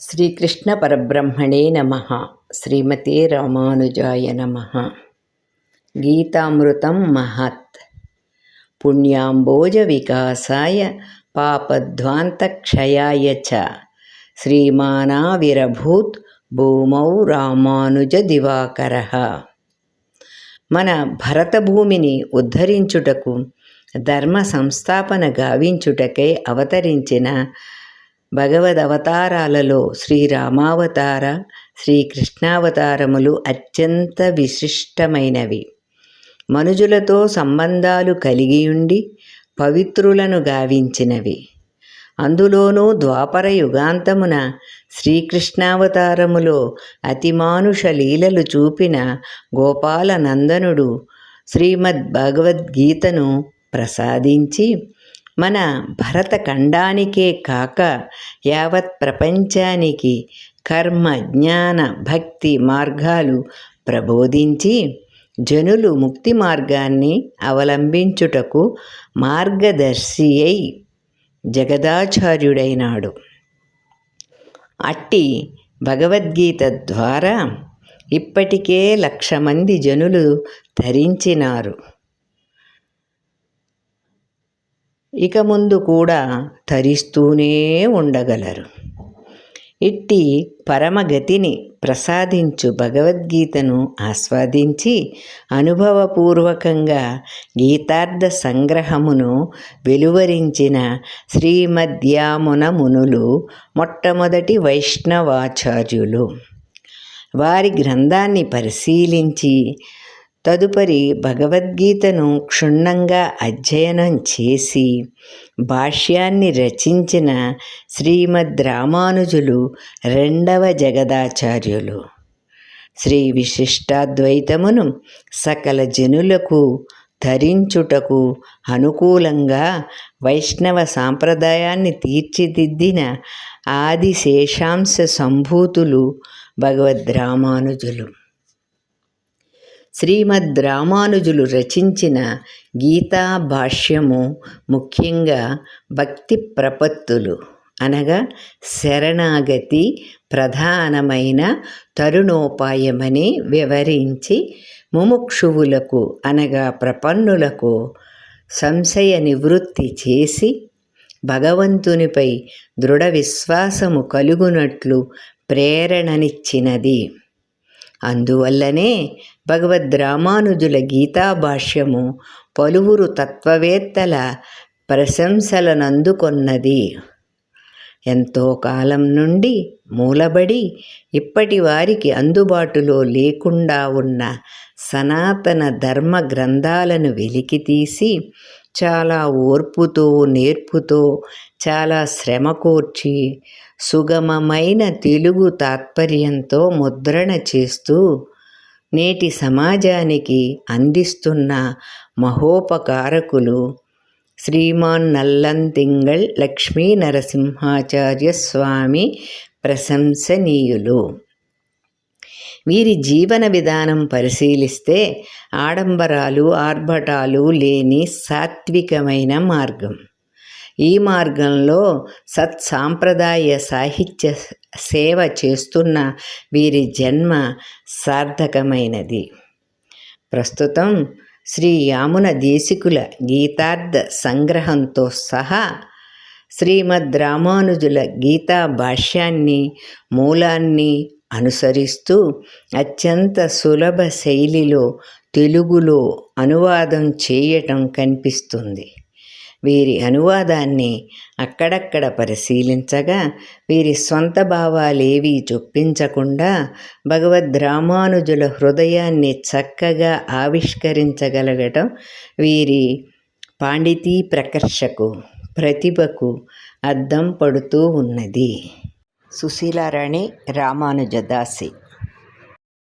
శ్రీకృష్ణ పరబ్రహ్మణే నమ. శ్రీమతే రామానుజాయ నమ. గీతామృతం మహత్. పుణ్యాంబోజ వికాసాయ పాపధ్వాంతక్షయాయ చ. శ్రీమానావిరభూత్ భూమౌ రామానుజ దివాకర మన భరతభూమిని ఉద్ధరించుటకు ధర్మ సంస్థాపన గావించుటకై అవతరించిన భగవద్ అవతారాలలో శ్రీరామావతార శ్రీకృష్ణావతారములు అత్యంత విశిష్టమైనవి. మనుజులతో సంబంధాలు కలిగియుండి పవిత్రులను గావించినవి. అందులోనూ ద్వాపర యుగాంతమున శ్రీకృష్ణావతారములో అతిమానుష లీలలు చూపిన గోపాలనందనుడు శ్రీమద్ భగవద్గీతను ప్రసాదించి మన భరతఖండానికే కాక యావత్ ప్రపంచానికి కర్మ జ్ఞాన భక్తి మార్గాలు ప్రబోధించి జనులు ముక్తి మార్గాన్ని అవలంబించుటకు మార్గదర్శి అయి జగదాచార్యుడైనాడు. అట్టి భగవద్గీత ద్వారా ఇప్పటికే లక్ష మంది జనులు ధరించినారు. ఇక ముందు కూడా తరిస్తూనే ఉండగలరు. ఇట్టి పరమగతిని ప్రసాదించు భగవద్గీతను ఆస్వాదించి అనుభవపూర్వకంగా గీతార్థ సంగ్రహమును వెలువరించిన శ్రీమద్యామున మునులు మొట్టమొదటి వైష్ణవాచార్యులు. వారి గ్రంథాన్ని పరిశీలించి తదుపరి భగవద్గీతను క్షుణ్ణంగా అధ్యయనం చేసి భాష్యాన్ని రచించిన శ్రీమద్ రామానుజులు రెండవ జగదాచార్యులు. శ్రీ విశిష్టాద్వైతమును సకల జనులకు ధరించుటకు అనుకూలంగా వైష్ణవ సాంప్రదాయాన్ని తీర్చిదిద్దిన ఆది శేషాంశ సంభూతులు భగవద్ రామానుజులు. శ్రీమద్ రామానుజులు రచించిన గీతా భాష్యము ముఖ్యంగా భక్తి ప్రపత్తులు. అనగా శరణాగతి ప్రధానమైన తరుణోపాయమని వివరించి ముముక్షువులకు అనగా ప్రపన్నులకు సంశయ నివృత్తి చేసి భగవంతునిపై దృఢ విశ్వాసము కలుగునట్లు ప్రేరణనిచ్చినది. అందువల్లనే భగవద్ రామానుజుల గీతాభాష్యము పలువురు తత్వవేత్తల ప్రశంసలనందుకొన్నది. ఎంతో కాలం నుండి మూలబడి ఇప్పటి వారికి అందుబాటులో లేకుండా ఉన్న సనాతన ధర్మ గ్రంథాలను వెలికితీసి చాలా ఓర్పుతో నేర్పుతో చాలా శ్రమ కోర్చి సుగమమైన తెలుగు తాత్పర్యంతో ముద్రణ చేస్తూ నేటి సమాజానికి అందిస్తున్న మహోపకారకులు శ్రీమాన్ నల్లంతింగళ్ లక్ష్మీ నరసింహాచార్య స్వామి ప్రశంసనీయులు. వీరి జీవన విధానం పరిశీలిస్తే ఆడంబరాలు ఆర్భటాలు లేని సాత్వికమైన మార్గం. ఈ మార్గంలో సత్సాంప్రదాయ సాహిత్య సేవ చేస్తున్న వీరి జన్మ సార్థకమైనది. ప్రస్తుతం శ్రీ యామున దేశికుల గీతార్థ సంగ్రహంతో సహా శ్రీమద్ రామానుజుల గీతా భాష్యాన్ని మూలాన్ని అనుసరిస్తూ అత్యంత సులభ శైలిలో తెలుగులో అనువాదం చేయటం కనిపిస్తుంది. వీరి అనువాదాన్ని అక్కడక్కడ పరిశీలించగా వీరి స్వంత భావాలేవీ చొప్పించకుండా భగవద్ రామానుజుల హృదయాన్ని చక్కగా ఆవిష్కరించగలగటం వీరి పాండితీ ప్రకర్షకు ప్రతిభకు అద్దం పడుతూ ఉన్నది. சுசீலாராணி ராமானுஜதாசி